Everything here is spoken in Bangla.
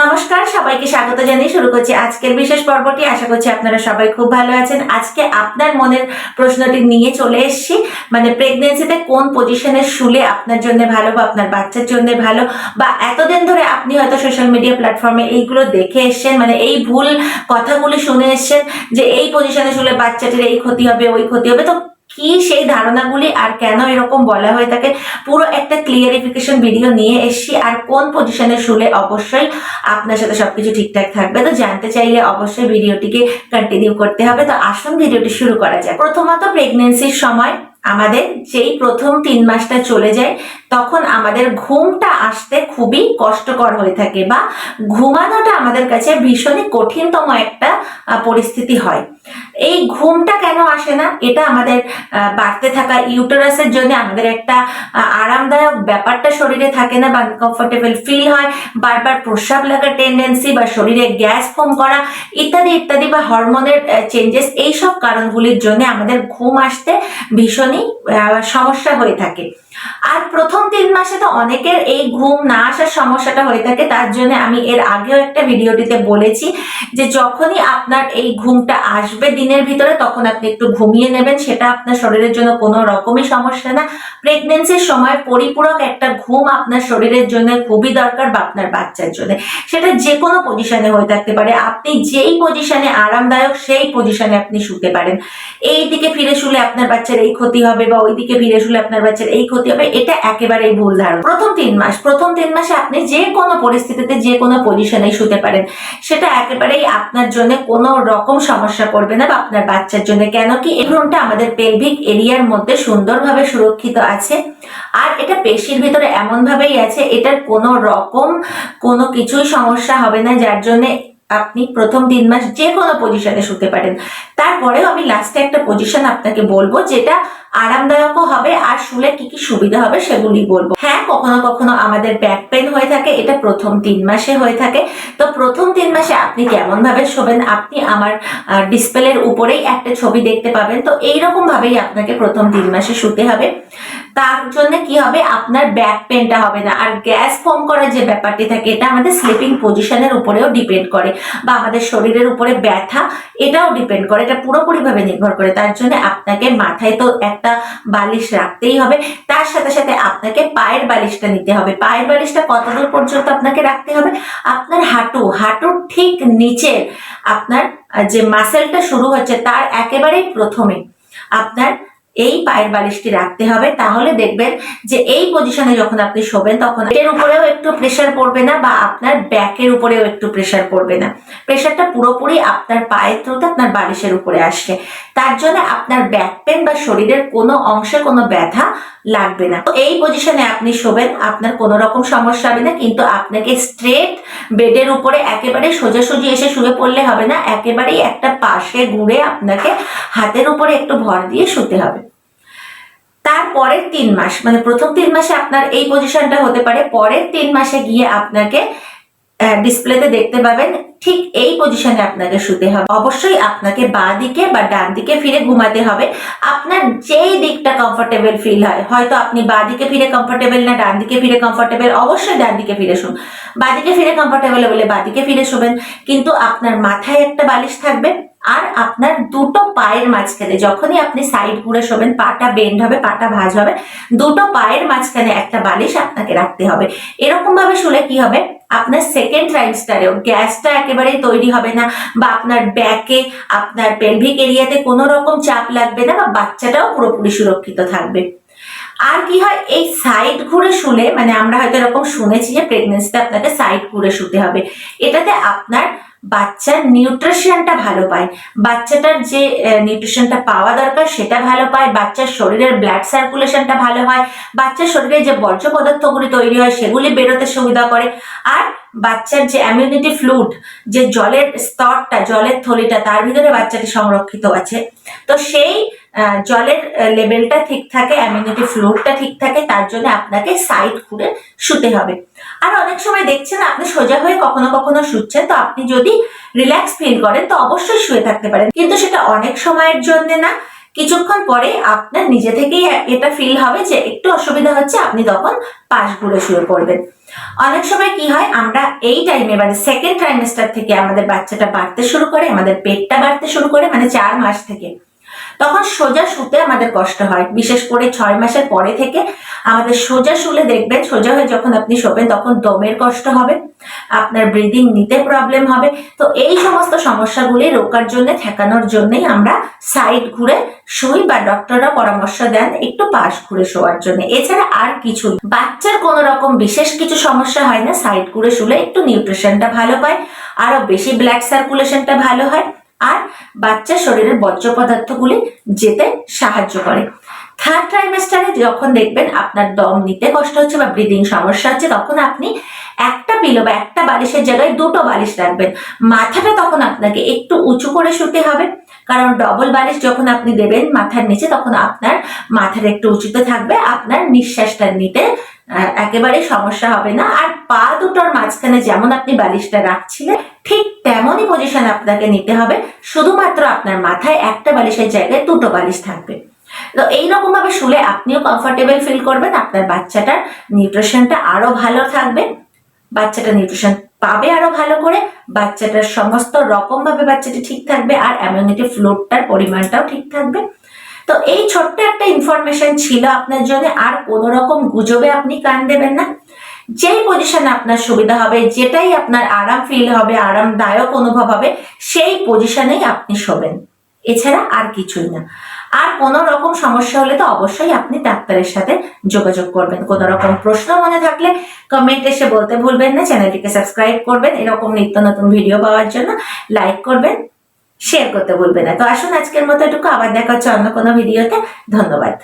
নমস্কার, সবাইকে স্বাগত জানিয়ে শুরু করছি আজকের বিশেষ পর্বটি। আশা করছি আপনারা সবাই খুব ভালো আছেন। আজকে আপনার মনের প্রশ্নটি নিয়ে চলে এসেছি। মানে প্রেগনেন্সিতে কোন পজিশনে শুলে আপনার জন্য ভালো বা আপনার বাচ্চার জন্য ভালো? বা এতদিন ধরে আপনি হয়তো সোশ্যাল মিডিয়া প্ল্যাটফর্মে এইগুলো দেখে এসছেন মানে এই ভুল কথাগুলি শুনে এসছেন যে এই পজিশনে শুলে বাচ্চাটির এই ক্ষতি হবে, ওই ক্ষতি হবে। তো কি সেই ধারণাগুলি আর কেন এরকম বলা হয়ে থাকে পুরো একটা ক্লিয়ারিফিকেশন ভিডিও নিয়ে এসছি। আর কোন পজিশনে শুলে অবশ্যই আপনার সাথে সবকিছু ঠিকঠাক থাকবে। তো জানতে চাইলে অবশ্যই ভিডিওটিকে কন্টিনিউ করতে হবে। তো আসুন ভিডিওটি শুরু করা যায় প্রথমত প্রেগনেন্সির সময় আমাদের যেই প্রথম তিন মাসটা চলে যায়, তখন আমাদের ঘুমটা আসতে খুবই কষ্টকর হয়ে থাকে বা ঘুমানোটা আমাদের কাছে ভীষণই কঠিনতম একটা পরিস্থিতি হয়। এই ঘুমটা কেন আসে না? এটা আমাদের বাড়তে থাকা ইউটারাসের জন্য আমাদের একটা আরামদায়ক ব্যাপারটা শরীরে থাকে না, বা কমফোর্টেবল ফিল হয়। বারবার প্রস্রাব লাগার টেন্ডেন্সি বা শরীরে গ্যাস ফোম করা, ইত্যাদি ইত্যাদি বা হরমোনের চেঞ্জেস এইসব কারণগুলির জন্য আমাদের ঘুম আসতে ভীষণই সমস্যা হয়ে থাকে। আর প্রথম তিন মাসে তো অনেকের এই ঘুম না আসার সমস্যাটা হয়ে থাকে, তার জন্য আমি এর আগেও একটা ভিডিওটিতে বলেছি যে যখনই আপনার এই ঘুমটা আসবে দিনের ভিতরে, তখন আপনি একটু ঘুমিয়ে নেবেন, সেটা আপনার শরীরের জন্য কোনো রকমই সমস্যা না। প্রেগনেন্সির সময় পরিপূরক একটা ঘুম আপনার শরীরের জন্য খুবই দরকার বা আপনার বাচ্চার জন্য। সেটা যে কোনো পজিশনে হয়ে থাকতে পারে। আপনি যেই পজিশনে আরামদায়ক, সেই পজিশনে আপনি শুতে পারেন। এই দিকে ফিরে শুলে আপনার বাচ্চার এই ক্ষতি হবে বা ওই দিকে ফিরে শুলে আপনার বাচ্চার এই ক্ষতি হবে এটা একেবারেই ভুল ধারণা। প্রথম তিন মাস, প্রথম তিন মাসে আপনি যে কোনো পরিস্থিতিতে, যে কোনো পজিশনে শুতে পারেন। সেটা একেবারেই আপনার জন্য কোনো রকম সমস্যা করবে না বা আপনার বাচ্চার জন্য। কেন কি এই ভ্রূণটা আমাদের পেলভিক এরিয়ার মধ্যে সুন্দরভাবে সুরক্ষিত আছে। আর এটা পেশির ভিতরে এমনভাবেই আছে, এটার কোনো রকম কোনো কিছুই সমস্যা হবে না, যার জন্য আপনি প্রথম তিন মাস যে কোনো পজিশনে শুতে পারেন। তারপরেও আমি লাস্টে একটা পজিশন আপনাকে বলব, যেটা আরামদায়কও হবে আর শুলে কি কি সুবিধা হবে সেগুলি বলব। হ্যাঁ কখনো কখনো আমাদের ব্যাক পেন হয়ে থাকে, এটা প্রথম তিন মাসে হয়ে থাকে। তো প্রথম তিন মাসে আপনি কেমন ভাবে শোবেন? আপনি আমার ডিসপ্লের উপরেই একটা ছবি দেখতে পাবেন। তো এইরকম ভাবেই আপনাকে প্রথম তিন মাসে শুতে হবে। তার জন্য কি হবে? আপনার ব্যাক পেনটা হবে না। আর গ্যাস ফর্ম করার যে ব্যাপারটি থাকে, এটা আমাদের স্লিপিং পজিশনের উপরেও ডিপেন্ড করে বা আমাদের শরীরের উপরে ব্যথা, এটাও ডিপেন্ড করে। এটা পুরোপুরিভাবে নির্ভর করে। তার জন্য আপনাকে মাথায় তো একটা বালিশ রাখতেই হবে। তার সাথে সাথে আপনাকে পায়ের বালিশটা নিতে হবে। পায়ের বালিশটা কতদূর পর্যন্ত আপনাকে রাখতে হবে? আপনার হাঁটু, হাঁটুর ঠিক নিচের আপনার যে মাসেলটা শুরু হচ্ছে, তার একেবারেই প্রথমে আপনার এই পায়ের বালিশটি রাখতে হবে। তাহলে দেখবেন যে এই পজিশনে যখন আপনি শোবেন, তখন এর উপরেও একটু প্রেশার পড়বে না বা আপনার ব্যাকের উপরেও একটু প্রেশার পড়বে না। প্রেশারটা পুরোপুরি আপনার পায়ের থ্রুতে আপনার বালিশের উপরে আসবে তার জন্য আপনার ব্যাক পেন বা শরীরের কোনো অংশে কোনো ব্যথা লাগবে না। এই পজিশনে আপনি শোবেন, আপনার কোনো রকম সমস্যা হবে না, কিন্তু আপনাকে স্ট্রেট বেডের উপরে একেবারে সোজাসুজি এসে শুয়ে পড়লে হবে না, একেবারেই একটা পাশে ঘুরে আপনাকে হাতের উপরে একটু ভর দিয়ে শুতে হবে। তারপরের তিন মাস মানে প্রথম তিন মাসে আপনার এই পজিশনটা হতে পারে, পরের তিন মাসে গিয়ে আপনাকে ডিসপ্লেতে দেখতে পাবেন ঠিক এই পজিশনে আপনাকে শুতে হবে। অবশ্যই আপনাকে বা দিকে বা ডান দিকে ফিরে ঘুমাতে হবে। আপনার যেই দিকটা কমফোর্টেবল ফিল হয়, হয়তো আপনি বা দিকে ফিরে কমফোর্টেবল না, ডান দিকে ফিরে কমফোর্টেবল অবশ্যই ডান দিকে ফিরে শুন। বা দিকে ফিরে কমফোর্টেবল বলে বা দিকে ফিরে শুবেন, কিন্তু আপনার মাথায় একটা বালিশ থাকবে। আর আপনার দুটো পায়ের মাঝখানে, যখনই আপনি সাইড ঘুরে শোবেন, পাটা বেন্ড হবে, পাটা ভাজ হবে, দুটো পায়ের মাঝখানে একটা বালিশ আপনাকে রাখতে হবে। এরকম ভাবে শুলে কি হবে? আপনার সেকেন্ড ট্রাইমস্টারেও গ্যাসটা একেবারেই তৈরি হবে না বা আপনার ব্যাকে আপনার পেলভিক এরিয়াতে কোনো রকম চাপ লাগবে না বা বাচ্চাটাও পুরোপুরি সুরক্ষিত থাকবে। আর কি হয়? এই সাইড ঘুরে শুলে মানে আমরা হয়তো এরকম শুনেছি যে প্রেগনেন্সিতে আপনাকে সাইড ঘুরে শুতে হবে। এটাতে আপনার বাচ্চার নিউট্রিশনটা ভালো পায়। বাচ্চাটার যে নিউট্রিশনটা পাওয়া দরকার সেটা ভালো পায়। বাচ্চার শরীরের ব্লাড সার্কুলেশনটা ভালো হয়। বাচ্চার শরীরে যে বর্জ্য পদার্থগুলি তৈরি হয় সেগুলি বেরোতে সুবিধা করে। আর বাচ্চার যে অ্যামিউনিটি ফ্লুট যে জলের স্তরটা, জলের থলিটা, তার ভিতরে বাচ্চাটি সংরক্ষিত আছে। তো সেই জলের লেভেলটা ঠিক থাকে অ্যামিউনিটি ফ্লুডটা ঠিক থাকে, তার জন্য আপনাকে সাইড ঘুরে শুতে হবে। আর অনেক সময় দেখছেন, আপনি সোজা হয়ে কখনো কখনো শুচ্ছেন, তো আপনি যদি রিল্যাক্স ফিল করেন, তো অবশ্যই শুয়ে থাকতে পারেন। কিন্তু সেটা অনেক সময়ের জন্য না, কিছুক্ষণ পরে আপনার নিজে থেকেই এটা ফিল হবে যে একটু অসুবিধা হচ্ছে, আপনি তখন পাশ ঘুরে শুয়ে পড়বেন। অনেক সময় কি হয়, আমরা এই টাইমে মানে সেকেন্ড ট্রাইমেস্টার থেকে আমাদের বাচ্চাটা বাড়তে শুরু করে, আমাদের পেটটা বাড়তে শুরু করে মানে চার মাস থেকে। তখন সোজা শুতে আমাদের কষ্ট হয়। বিশেষ করে ছয় মাসের পরে থেকে আমাদের সোজা শুলে দেখবেন, সোজা হয়ে যখন আপনি শোবেন তখন দমের কষ্ট হবে, আপনার ব্রিদিং নিতে প্রবলেম হবে। তো এই সমস্ত সমস্যাগুলি রোকার জন্য, ঠেকানোর জন্যই আমরা সাইড ঘুরে শুই বা ডক্টররা পরামর্শ দেন একটু পাশ ঘুরে শোয়ার জন্য। এছাড়া আর কিছু বাচ্চার কোনো রকম বিশেষ কিছু সমস্যা হয় না সাইড ঘুরে শুলে একটু নিউট্রিশনটা ভালো পায়, আরও বেশি ব্লাড সার্কুলেশনটা ভালো হয়। আর বাচ্চা শরীরের বর্জ্য পদার্থগুলি যেতে সাহায্য করে। থার্ড ট্রাইমেস্টারে যখন দেখবেন আপনার দম নিতে কষ্ট হচ্ছে বা ব্রিদিং সমস্যা হচ্ছে, তখন আপনি একটা পিলো বা একটা বালিশের জায়গায় দুটো বালিশ রাখবেন। মাথাটা তখন আপনাকে একটু উঁচু করে শুতে হবে, কারণ ডবল বালিশ যখন আপনি দেবেন মাথার নিচে, তখন আপনার মাথার একটু উঁচুতে থাকবে, আপনার নিঃশ্বাসটা নিতে আহ, একেবারেই সমস্যা হবে না। আর পা দুটোর মাঝখানে যেমন আপনি বালিশটা রাখছিলেন ঠিক তেমনই পজিশন আপনাকে নিতে হবে। শুধুমাত্র আপনার মাথায় একটা বালিশের জায়গায় দুটো বালিশ থাকবে। তো এইরকম ভাবে শুলে আপনিও কমফোর্টেবল ফিল করবেন আপনার বাচ্চাটার নিউট্রিশনটা আরও ভালো থাকবে। বাচ্চাটা নিউট্রিশন পাবে আরও ভালো করে বাচ্চাটার সমস্ত রকম ভাবে বাচ্চাটি ঠিক থাকবে আর অ্যামিউনিটি ফ্লোরটার পরিমাণটাও ঠিক থাকবে। তো এই ছোট্ট একটা ইনফরমেশন ছিল আপনার জন্য, আর কোনো রকম গুজবে আপনি কান দেবেন না। যেই পজিশনে আপনার সুবিধা হবে, যেটাই আপনার আরাম ফিল হবে, আরামদায়ক অনুভব হবে, সেই পজিশনেই আপনি শোবেন। এছাড়া আর কিছুই না। আর কোনো রকম সমস্যা হলে তো অবশ্যই আপনি ডাক্তারের সাথে যোগাযোগ করবেন। কোনো রকম প্রশ্ন মনে থাকলে কমেন্ট এসে বলতে ভুলবেন না, চ্যানেলটিকে সাবস্ক্রাইব করবেন। এরকম নিত্য নতুন ভিডিও পাওয়ার জন্য লাইক করবেন। শেয়ার করতে ভুলবে না। তো আসুন আজকের মতো এটুকু। আবার দেখা হচ্ছে অন্য কোনো ভিডিওতে ধন্যবাদ।